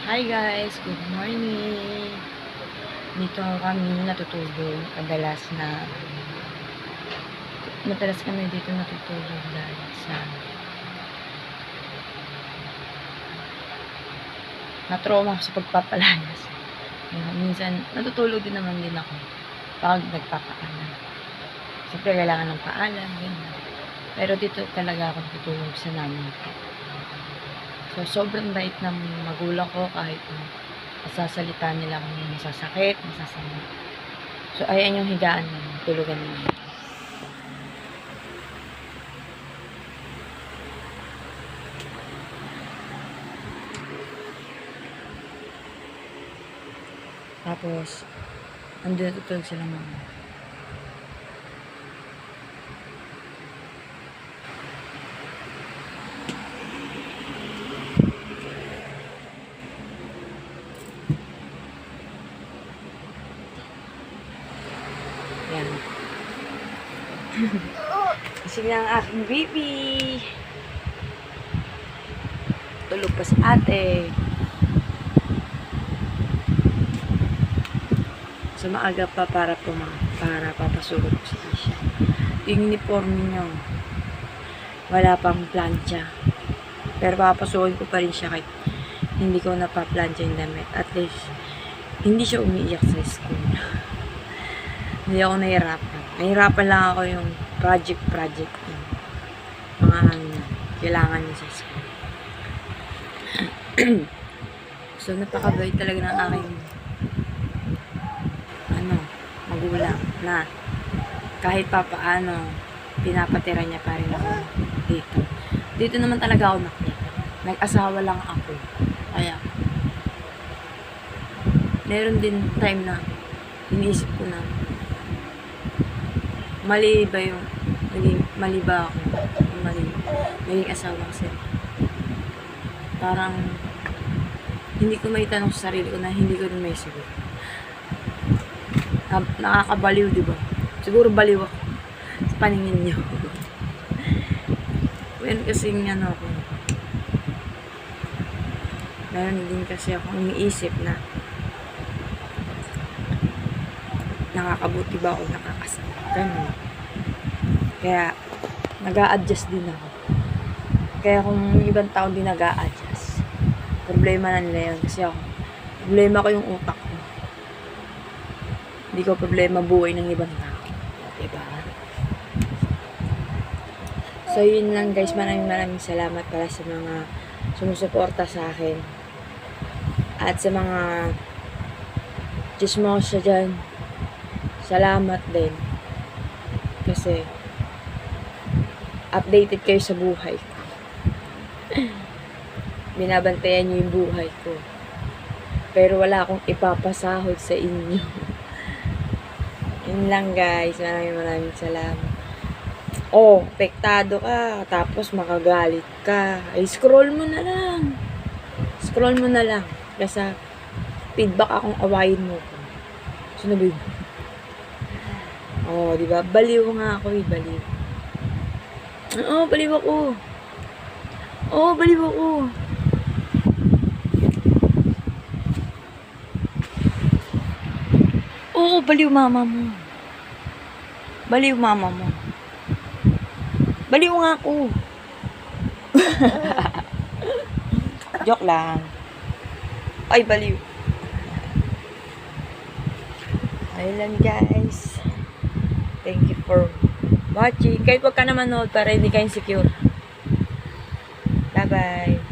Hi guys, good morning. Dito kami natutulog. Madalas na madalas kami dito natutulog dahil sa na-trauma ako sa pagpapalayas. Minsan, natutulog din naman din ako pag nagpapaalam. Siyempre, kailangan ng paalam. Pero dito talaga ako natutulog sa ko. So, sobrang bait ng magulang ko kahit uh, masasalita nila kung masasakit, masasama. So, ayan yung higaan namin, tulugan namin. Tapos, andun natutulog sila mama. Yan. Kasi ang aking baby. Tulog pa si ate. So maaga pa para puma para papasuot si Isha. Yung uniforme niyo. Wala pang plancha. Pero papasukin ko pa rin siya kahit hindi ko napaplantsa yung damit. At least, hindi siya umiiyak sa school. hindi ako nahirapan. Nahirapan lang ako yung project-project mga ano, kailangan niya sa school. so, napakabait talaga ng aking ano, magulang na kahit pa paano pinapatira niya pa rin ako dito. Dito naman talaga ako nakita. Nag-asawa lang ako. Kaya, meron din time na iniisip ko na mali ba yung naging, mali ba ako? Mali. Naging asawa kasi parang hindi ko may tanong sa sarili ko na hindi ko rin may sagot. Na- nakakabaliw di ba? Siguro baliw ako sa paningin niyo. Meron kasing ano ako. Meron din kasi ako iniisip na nakakabuti ba o nakakasama. Ganun. Kaya, nag adjust din ako. Kaya kung ibang tao din nag adjust problema na nila yun. Kasi ako, problema ko yung utak ko. Hindi ko problema buhay ng ibang tao. Diba? So, yun lang guys. Maraming maraming salamat para sa mga sumusuporta sa akin. At sa mga chismosa dyan, salamat din. Kasi, updated kayo sa buhay ko. Binabantayan niyo yung buhay ko. Pero wala akong ipapasahod sa inyo. Yun lang guys. Maraming maraming salamat. Oh, pektado ka. Tapos makagalit ka. Ay, scroll mo na lang. Scroll mo na lang. Kasi feedback akong awayin mo ko. Oh, di ba? Baliw nga ako eh, baliw. Oo, baliw ako. Oo, baliw ako. Oo, baliw mama mo. Baliw mama mo. Baliw nga ako. Joke lang. Ay, baliw. Ayun lang guys. Thank you for watching. Kahit wag ka na manood para hindi ka insecure. Bye-bye.